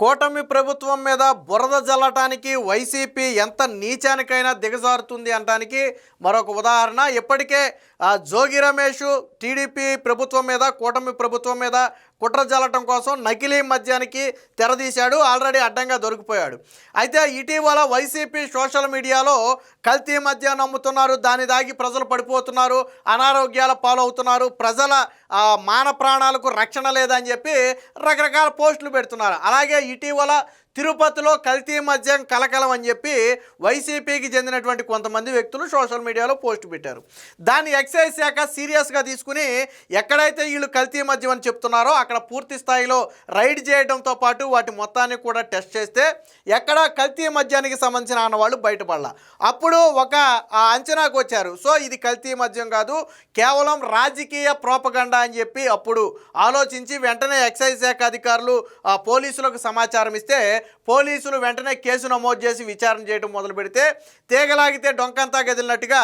కూటమి ప్రభుత్వం మీద బురద జల్లటానికి వైసీపీ ఎంత నీచానికైనా దిగజారుతుంది అనడానికి మరొక ఉదాహరణ. ఇప్పటికే జోగి రమేష్ టీడీపీ ప్రభుత్వం మీద కూటమి ప్రభుత్వం మీద కుట్ర జల్లటం కోసం నకిలీ మద్యానికి తెరదీశాడు. ఆల్రెడీ అడ్డంగా దొరికిపోయాడు. అయితే ఇటీవల వైసీపీ సోషల్ మీడియాలో కల్తీ మద్యాన్ని అమ్ముతున్నారు. దాని దాగి ప్రజలు పడిపోతున్నారు. అనారోగ్యాల పాలవుతున్నారు. ప్రజల మాన ప్రాణాలకు రక్షణ లేదని చెప్పి రకరకాల పోస్టులు పెడుతున్నారు. అలాగే ఇటీవల తిరుపతిలో కల్తీ మద్యం కలకలం అని చెప్పి వైసీపీకి చెందినటువంటి కొంతమంది వ్యక్తులు సోషల్ మీడియాలో పోస్ట్ పెట్టారు. దాన్ని ఎక్సైజ్ శాఖ సీరియస్గా తీసుకుని ఎక్కడైతే వీళ్ళు కల్తీ మద్యం అని చెప్తున్నారో అక్కడ పూర్తి స్థాయిలో రైడ్ చేయడంతో పాటు వాటి మొత్తాన్ని కూడా టెస్ట్ చేస్తే ఎక్కడ కల్తీ మద్యానికి సంబంధించిన ఆనవాళ్ళు బయటపడాల. అప్పుడు ఒక ఆ, అంచనాకు వచ్చారు. సో ఇది కల్తీ మద్యం కాదు కేవలం రాజకీయ ప్రోపగండ అని చెప్పి అప్పుడు ఆలోచించి వెంటనే ఎక్సైజ్ శాఖ అధికారులు ఆ, పోలీసులకు సమాచారం ఇస్తే పోలీసులు వెంటనే కేసు నమోదు చేసి విచారణ చేయడం మొదలు పెడితే తీగలాగితే డొంకంతా గదిలినట్టుగా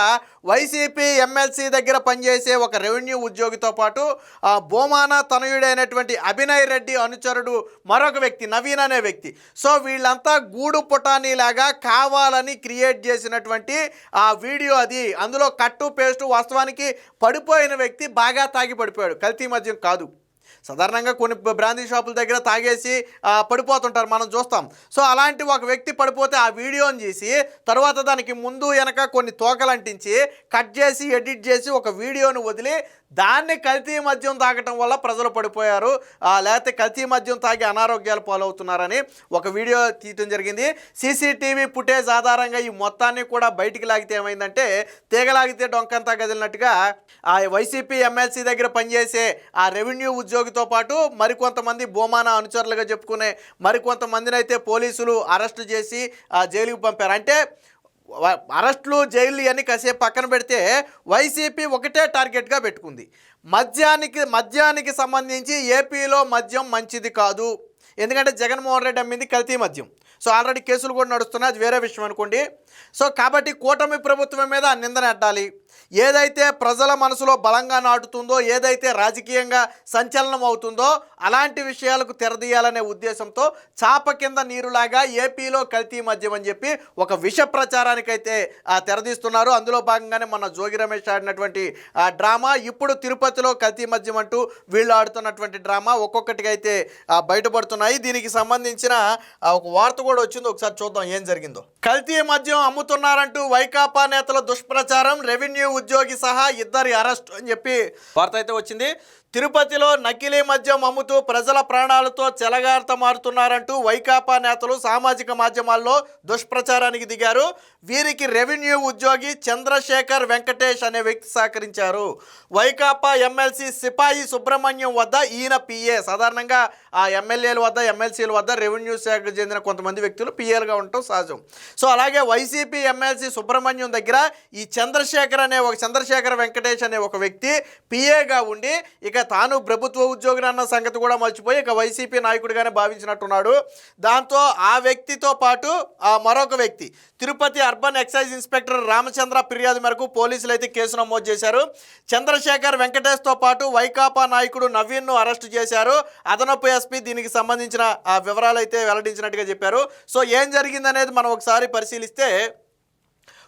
వైసీపీ ఎమ్మెల్సీ దగ్గర పనిచేసే ఒక రెవెన్యూ ఉద్యోగితో పాటు ఆ, బోమాన తనయుడైనటువంటి అభినయ్ రెడ్డి అనుచరుడు మరొక వ్యక్తి నవీన్ అనే వ్యక్తి. సో వీళ్ళంతా గూడు పుటానీలాగా కావాలని క్రియేట్ చేసినటువంటి ఆ వీడియో అది. అందులో కట్టు పేస్టు వాస్తవానికి పడిపోయిన వ్యక్తి బాగా తాగి పడిపోయాడు. కల్తీ మద్యం కాదు. సాధారణంగా కొన్ని బ్రాందీ షాపుల దగ్గర తాగేసి పడిపోతుంటారు. మనం చూస్తాం. సో అలాంటి ఒక వ్యక్తి పడిపోతే ఆ వీడియోని చేసి తర్వాత దానికి ముందు వెనక కొన్ని తోకలు అంటించి కట్ చేసి ఎడిట్ చేసి ఒక వీడియోని వదిలి దాన్ని కల్తీ మద్యం తాగటం వల్ల ప్రజలు పడిపోయారు. లేకపోతే కల్తీ మద్యం తాగి అనారోగ్యాలు పాలవుతున్నారని ఒక వీడియో తీయటం జరిగింది. సీసీటీవీ ఫుటేజ్ ఆధారంగా ఈ మొత్తాన్ని కూడా బయటికి లాగితే ఏమైందంటే తీగలాగితే డొంకంతా కదిలినట్టుగా ఆ వైసీపీ ఎమ్మెల్సీ దగ్గర పనిచేసే ఆ రెవెన్యూ ఉద్యోగితో పాటు మరికొంతమంది బోమాన అనుచరులుగా చెప్పుకునే మరికొంతమందిని అయితే పోలీసులు అరెస్టు చేసి జైలుకు జైలుకి పంపారు. అంటే అరెస్టులు జైలు ఇవన్నీ కాసేపు పక్కన పెడితే వైసీపీ ఒకటే టార్గెట్గా పెట్టుకుంది. మద్యానికి మద్యానికి సంబంధించి ఏపీలో మద్యం మంచిది కాదు. ఎందుకంటే జగన్మోహన్ రెడ్డి అమ్మింది కల్తీ మద్యం. సో ఆల్రెడీ కేసులు కూడా నడుస్తున్నాయి. అది వేరే విషయం అనుకోండి. సో కాబట్టి కూటమి ప్రభుత్వం మీద ఆ నిందన ఏదైతే ప్రజల మనసులో బలంగా నాటుతుందో ఏదైతే రాజకీయంగా సంచలనం అవుతుందో అలాంటి విషయాలకు తెరదీయాలనే ఉద్దేశంతో చాప కింద నీరులాగా ఏపీలో కల్తీ మద్యం అని చెప్పి ఒక విష ప్రచారానికైతే తెరదీస్తున్నారు. అందులో భాగంగానే మన జోగి రమేష్ ఆడినటువంటి ఆ డ్రామా ఇప్పుడు తిరుపతిలో కల్తీ మద్యం అంటూ వీళ్ళు ఆడుతున్నటువంటి డ్రామా ఒక్కొక్కటిగా అయితే బయటపడుతున్నాయి. దీనికి సంబంధించిన ఒక వార్త కూడా వచ్చింది. ఒకసారి చూద్దాం ఏం జరిగిందో. కల్తీ మద్యం అమ్ముతున్నారంటూ వైకాపా నేతల దుష్ప్రచారం రెవెన్యూ ఉద్యోగి సహా ఇద్దరి అరెస్ట్ అని చెప్పి వార్త అయితే వచ్చింది. తిరుపతిలో నకిలీ మద్యం అమ్ముతూ ప్రజల ప్రాణాలతో చెలగార్త మారుతున్నారంటూ వైకాపా నేతలు సామాజిక మాధ్యమాల్లో దుష్ప్రచారానికి దిగారు. వీరికి రెవెన్యూ ఉద్యోగి చంద్రశేఖర్ వెంకటేష్ అనే వ్యక్తి సహకరించారు. వైకాపా ఎమ్మెల్సీ సిపాయి సుబ్రహ్మణ్యం వద్ద ఈయన పిఏ. సాధారణంగా ఆ ఎమ్మెల్యేల వద్ద ఎమ్మెల్సీల వద్ద రెవెన్యూ శాఖకు చెందిన కొంతమంది వ్యక్తులు పిఏలుగా ఉండటం సహజం. సో అలాగే వైసీపీ ఎమ్మెల్సీ సుబ్రహ్మణ్యం దగ్గర ఈ చంద్రశేఖర్ అనే ఒక చంద్రశేఖర్ వెంకటేష్ అనే ఒక వ్యక్తి పిఏగా ఉండి ఇక తాను ప్రభుత్వ ఉద్యోగిని అన్న సంగతి కూడా మర్చిపోయి ఇక వైసీపీ నాయకుడిగానే భావించినట్టున్నాడు. దాంతో ఆ వ్యక్తితో పాటు ఆ మరొక వ్యక్తి Tirupati urban excise inspector Ramachandra ఫిర్యాదు మేరకు పోలీసులు అయితే కేసు నమోదు చేశారు. చంద్రశేఖర్ వెంకటేష్తో పాటు వైకాపా నాయకుడు నవీన్ను అరెస్టు చేశారు. అదనపు ఎస్పీ దీనికి సంబంధించిన ఆ వివరాలు అయితే వెల్లడించినట్టుగా చెప్పారు. సో ఏం జరిగిందనేది మనం ఒకసారి పరిశీలిస్తే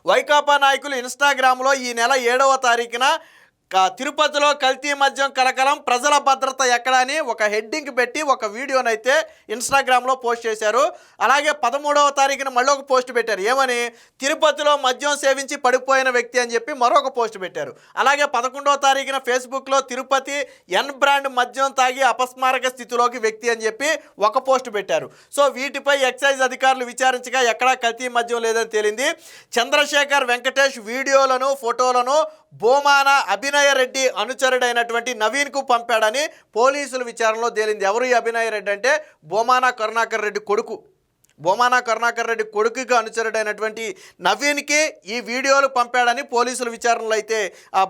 వైకాపా నాయకులు ఇన్స్టాగ్రామ్లో ఈ నెల ఏడవ తారీఖున తిరుపతిలో కల్తీ మద్యం కలకలం ప్రజల భద్రత ఎక్కడ అని ఒక హెడ్డింగ్ పెట్టి ఒక వీడియోనైతే ఇన్స్టాగ్రామ్లో పోస్ట్ చేశారు. అలాగే పదమూడవ తారీఖున మళ్ళీ ఒక పోస్ట్ పెట్టారు. ఏమని? తిరుపతిలో మద్యం సేవించి పడిపోయిన వ్యక్తి అని చెప్పి మరొక పోస్ట్ పెట్టారు. అలాగే పదకొండవ తారీఖున ఫేస్బుక్లో తిరుపతి ఎన్ బ్రాండ్ మద్యం తాగి అపస్మారక స్థితిలోకి వ్యక్తి అని చెప్పి ఒక పోస్ట్ పెట్టారు. సో వీటిపై ఎక్సైజ్ అధికారులు విచారించగా ఎక్కడా కల్తీ మద్యం లేదని తేలింది. చంద్రశేఖర్ వెంకటేష్ వీడియోలను ఫోటోలను బోమాన అభినయ రెడ్డి అనుచరుడైనటువంటి నవీన్కు పంపాడని పోలీసులు విచారణలో తేలింది. ఎవరు ఈ అభినయ రెడ్డి అంటే? బోమాన కరుణాకర్ రెడ్డి కొడుకు. బొమానా కరుణాకర్ రెడ్డి కొడుకుగా అనుచరుడైనటువంటి నవీన్కి ఈ వీడియోలు పంపాడని పోలీసుల విచారణలో అయితే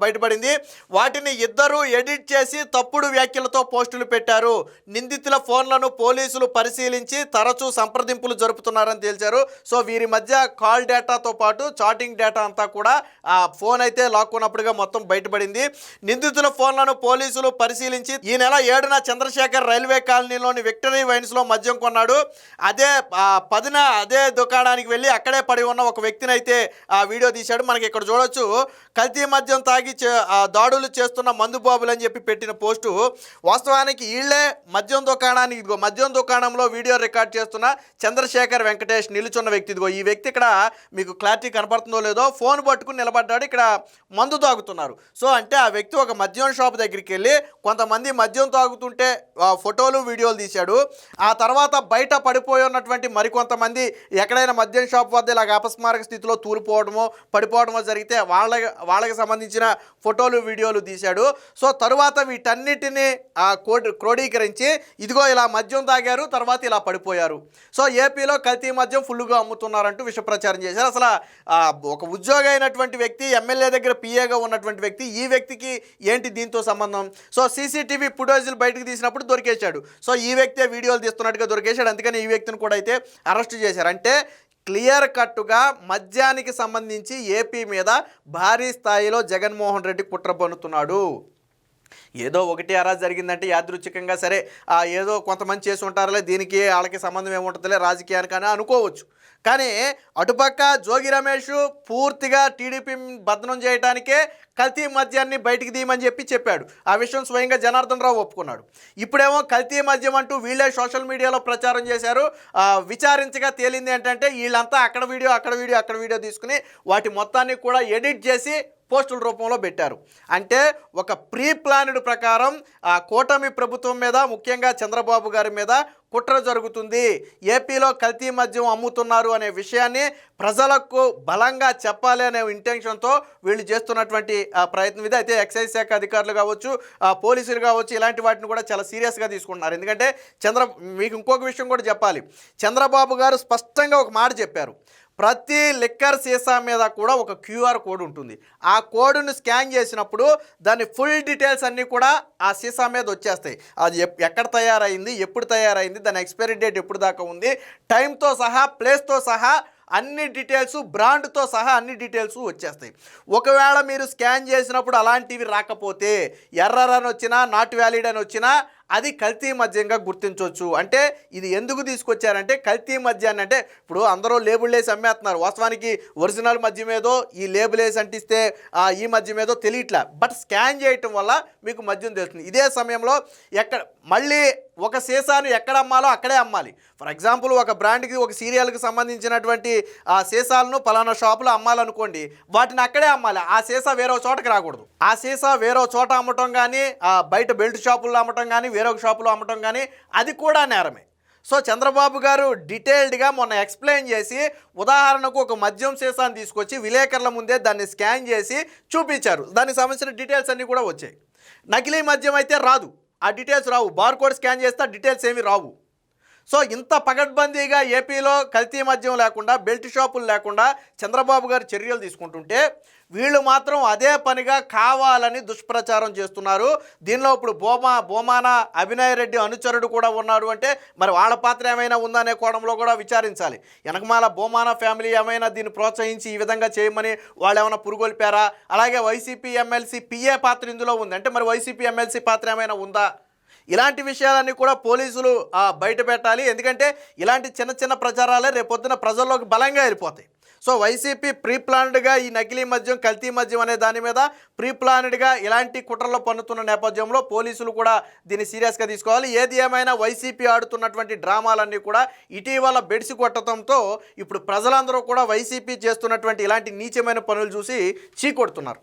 బయటపడింది. వాటిని ఇద్దరు ఎడిట్ చేసి తప్పుడు వ్యాఖ్యలతో పోస్టులు పెట్టారు. నిందితుల ఫోన్లను పోలీసులు పరిశీలించి తరచూ సంప్రదింపులు జరుపుతున్నారని తేల్చారు. సో వీరి మధ్య కాల్ డేటాతో పాటు చాటింగ్ డేటా అంతా కూడా ఆ ఫోన్ అయితే లాక్కున్నప్పుడుగా మొత్తం బయటపడింది. నిందితుల ఫోన్లను పోలీసులు పరిశీలించి ఈ నెల ఏడున చంద్రశేఖర్ రైల్వే కాలనీలోని విక్టరీ వైన్స్లో మద్యం కొన్నాడు. అదే ఆ, పదిన అదే దుకాణానికి వెళ్ళి అక్కడే పడి ఉన్న ఒక వ్యక్తిని అయితే ఆ వీడియో తీశాడు. మనకి ఇక్కడ చూడొచ్చు. కల్తీ మద్యం తాగి చే- దాడులు చేస్తున్న మందు బాబులు అని చెప్పి పెట్టిన పోస్టు. వాస్తవానికి వీళ్ళే మద్యం దుకాణానికి ఇదిగో మద్యం దుకాణంలో వీడియో రికార్డ్ చేస్తున్న చంద్రశేఖర్ వెంకటేష్ నిలుచున్న వ్యక్తి. ఇదిగో ఈ వ్యక్తి ఇక్కడ మీకు క్లారిటీ కనపడుతుందో లేదో ఫోన్ పట్టుకుని నిలబడ్డాడు. ఇక్కడ మందు తాగుతున్నారు. సో అంటే ఆ వ్యక్తి ఒక మద్యం షాప్ దగ్గరికి వెళ్ళి కొంతమంది మద్యం తాగుతుంటే ఫోటోలు వీడియోలు తీశాడు. ఆ తర్వాత బయట పడిపోయి ఉన్నటువంటి మరి మరికొంతమంది ఎక్కడైనా మద్యం షాప్ వద్ద ఇలాగ అపస్మారక స్థితిలో తూలిపోవడమో పడిపోవడమో జరిగితే వాళ్ళ వాళ్ళకి సంబంధించిన ఫోటోలు వీడియోలు తీశాడు. సో తరువాత వీటన్నిటిని ఆ, క్రోడీకరించి ఇదిగో ఇలా మద్యం తాగారు తర్వాత ఇలా పడిపోయారు. సో ఏపీలో కల్తీ మద్యం ఫుల్గా అమ్ముతున్నారంటూ విష ప్రచారం చేశారు. అసలు ఒక ఉద్యోగి అయినటువంటి వ్యక్తి ఎమ్మెల్యే దగ్గర పిఏగా ఉన్నటువంటి వ్యక్తి ఈ వ్యక్తికి ఏంటి దీంతో సంబంధం? సో సీసీటీవీ ఫుటేజీలు బయటకు తీసినప్పుడు దొరికేశాడు. సో ఈ వ్యక్తే వీడియోలు తీస్తున్నట్టుగా దొరికేశాడు. అందుకని ఈ వ్యక్తిని కూడా అయితే అరెస్ట్ చేశారు. అంటే క్లియర్ కట్టుగా మద్యానికి సంబంధించి ఏపీ మీద భారీ స్థాయిలో జగన్మోహన్ రెడ్డి కుట్ర పన్నుతున్నాడు. ఏదో ఒకటి అరా జరిగిందంటే యాదృచ్ఛికంగా సరే ఆ ఏదో కొంతమంది చేసి ఉంటారులే దీనికి వాళ్ళకి సంబంధం ఏముంటుందిలే రాజకీయానికి అని అనుకోవచ్చు. కానీ అటుపక్క జోగి రమేష్ పూర్తిగా టీడీపీ బదనం చేయడానికే కల్తీ మద్యాన్ని బయటికి తీయమని చెప్పి చెప్పాడు. ఆ విషయం స్వయంగా జనార్దన్ రావు ఒప్పుకున్నాడు. ఇప్పుడేమో కల్తీ మద్యం అంటూ వీళ్ళే సోషల్ మీడియాలో ప్రచారం చేశారు. విచారించగా తేలింది ఏంటంటే వీళ్ళంతా అక్కడ వీడియో అక్కడ వీడియో అక్కడ వీడియో తీసుకుని వాటి మొత్తాన్ని కూడా ఎడిట్ చేసి పోస్టుల రూపంలో పెట్టారు. అంటే ఒక ప్రీ ప్లాన్డ్ ప్రకారం ఆ కూటమి ప్రభుత్వం మీద ముఖ్యంగా చంద్రబాబు గారి మీద కుట్ర జరుగుతుంది. ఏపీలో కల్తీ మద్యం అమ్ముతున్నారు అనే విషయాన్ని ప్రజలకు బలంగా చెప్పాలి అనే ఇంటెన్షన్తో వీళ్ళు చేస్తున్నటువంటి ఆ, ప్రయత్నం ఇది. అయితే ఎక్సైజ్ శాఖ అధికారులు కావచ్చు ఆ, పోలీసులు కావచ్చు ఇలాంటి వాటిని కూడా చాలా సీరియస్గా తీసుకుంటున్నారు. ఎందుకంటే చంద్ర మీకు ఇంకొక విషయం కూడా చెప్పాలి. చంద్రబాబు గారు స్పష్టంగా ఒక మాట చెప్పారు. ప్రతి లిక్కర్ సీసా మీద కూడా ఒక క్యూఆర్ కోడ్ ఉంటుంది. ఆ కోడ్ను స్కాన్ చేసినప్పుడు దాని ఫుల్ డీటెయిల్స్ అన్నీ కూడా ఆ సీసా మీద వచ్చేస్తాయి. అది ఎక్కడ తయారైంది ఎప్పుడు తయారైంది దాని ఎక్స్పైరీ డేట్ ఎప్పుడు దాకా ఉంది టైంతో సహా ప్లేస్తో సహా అన్ని డీటెయిల్స్ బ్రాండ్తో సహా అన్ని డీటెయిల్స్ వచ్చేస్తాయి. ఒకవేళ మీరు స్కాన్ చేసినప్పుడు అలాంటివి రాకపోతే ఎర్రర్ అని వచ్చినా నాట్ వ్యాలిడ్ అని వచ్చినా అది కల్తీ మద్యంగా గుర్తించవచ్చు అంటే ఇది ఎందుకు తీసుకొచ్చారంటే కల్తీ మద్యాన్ని అంటే ఇప్పుడు అందరూ లేబుల్ వేసి అమ్మేస్తున్నారు వాస్తవానికి ఒరిజినల్ మద్యం ఏదో ఈ లేబుల్ వేసి అంటిస్తే ఈ మద్యం ఏదో తెలియట్లా. బట్ స్కాన్ చేయటం వల్ల మీకు మద్యం తెలుస్తుంది. ఇదే సమయంలో ఎక్కడ మళ్ళీ ఒక సీసాను ఎక్కడ అమ్మాలో అక్కడే అమ్మాలి. ఫర్ ఎగ్జాంపుల్ ఒక బ్రాండ్కి ఒక సీరియల్కి సంబంధించినటువంటి ఆ సీసాలను పలానా షాపులో అమ్మాలనుకోండి వాటిని అక్కడే అమ్మాలి. ఆ సీసా వేరే చోటకి రాకూడదు. ఆ సీసా వేరే చోట అమ్మటం కానీ బయట బెల్ట్ షాపుల్లో అమ్మటం కానీ వేరొక ఒక షాపులో అమ్మటం కానీ అది కూడా నేరమే. సో చంద్రబాబు గారు డీటెయిల్డ్గా మొన్న ఎక్స్ప్లెయిన్ చేసి ఉదాహరణకు ఒక మద్యం సీసాన్ని తీసుకొచ్చి విలేకరుల ముందే దాన్ని స్కాన్ చేసి చూపించారు. దానికి సంబంధించిన డీటెయిల్స్ అన్నీ కూడా వచ్చాయి. నకిలీ మద్యం అయితే రాదు. ఆ డీటెయిల్స్ రావు. బార్ కోడ్ స్కాన్ చేస్తే ఆ డీటెయిల్స్ ఏమీ రావు. సో ఇంత పగడ్బందీగా ఏపీలో కల్తీ మద్యం లేకుండా బెల్ట్ షాపులు లేకుండా చంద్రబాబు గారు చర్యలు తీసుకుంటుంటే వీళ్ళు మాత్రం అదే పనిగా కావాలని దుష్ప్రచారం చేస్తున్నారు. దీనిలో ఇప్పుడు బోమా బోమాన అభినయ్ రెడ్డి అనుచరుడు కూడా ఉన్నాడు అంటే మరి వాళ్ళ పాత్ర ఏమైనా ఉందనే కోణంలో కూడా విచారించాలి. వెనకమాల బోమాన ఫ్యామిలీ ఏమైనా దీన్ని ప్రోత్సహించి ఈ విధంగా చేయమని వాళ్ళు ఏమైనా పురుగొల్పారా? అలాగే వైసీపీ ఎమ్మెల్సీ పిఏ పాత్ర ఇందులో ఉంది. అంటే మరి వైసీపీ ఎమ్మెల్సీ పాత్ర ఏమైనా ఉందా? ఇలాంటి విషయాలన్నీ కూడా పోలీసులు బయట పెట్టాలి. ఎందుకంటే ఇలాంటి చిన్న చిన్న ప్రచారాలే రేపొద్దున ప్రజల్లోకి బలంగా వెళ్ళిపోతాయి. సో వైసీపీ ప్రీ ప్లాన్డ్గా ఈ నకిలీ మద్యం కల్తీ మద్యం అనే దాని మీద ప్రీ ప్లాన్డ్గా ఇలాంటి కుట్రలో పన్నుతున్న నేపథ్యంలో పోలీసులు కూడా దీన్ని సీరియస్గా తీసుకోవాలి. ఏది ఏమైనా వైసీపీ ఆడుతున్నటువంటి డ్రామాలన్నీ కూడా ఇటీవల బెడిసి కొట్టడంతో ఇప్పుడు ప్రజలందరూ కూడా వైసీపీ చేస్తున్నటువంటి ఇలాంటి నీచమైన పనులు చూసి చీకొడుతున్నారు.